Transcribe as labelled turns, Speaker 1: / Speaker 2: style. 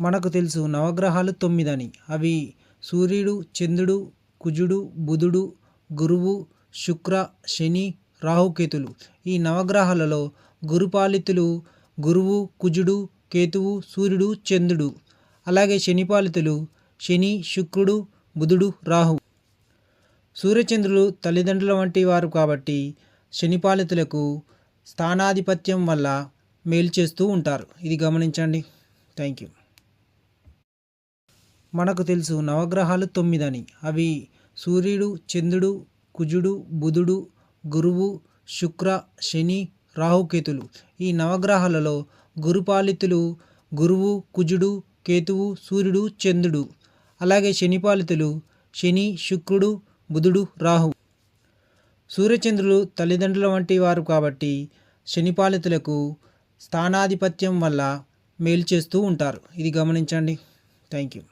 Speaker 1: మనకు తెలుసు. నవగ్రహాలు తొమ్మిదని. అవి సూర్యుడు చంద్రుడు కుజుడు బుధుడు గురువు శుక్ర శని రాహుకేతులు ఈ నవగ్రహాలలో గురుపాలితులు గురువు కుజుడు కేతువు సూర్యుడు చంద్రుడు. అలాగే శనిపాలితులు శని శుక్రుడు బుధుడు రాహు. సూర్యచంద్రులు తల్లిదండ్రుల వంటి వారు కాబట్టి శనిపాలితులకు స్థానాధిపత్యం వల్ల మేలు చేస్తూ ఉంటారు. ఇది గమనించండి. థ్యాంక్ యూ మనకు తెలుసు నవగ్రహాలు తొమ్మిదని. అవి సూర్యుడు చంద్రుడు కుజుడు బుధుడు గురువు శుక్ర శని రాహుకేతులు. ఈ నవగ్రహాలలో గురుపాలితులు గురువు కుజుడు కేతువు సూర్యుడు చంద్రుడు. అలాగే శనిపాలితులు శని శుక్రుడు బుధుడు రాహు. సూర్యచంద్రులు తల్లిదండ్రుల వంటి వారు కాబట్టి శనిపాలితులకు స్థానాధిపత్యం వల్ల మేలు చేస్తూ ఉంటారు. ఇది గమనించండి. Thank you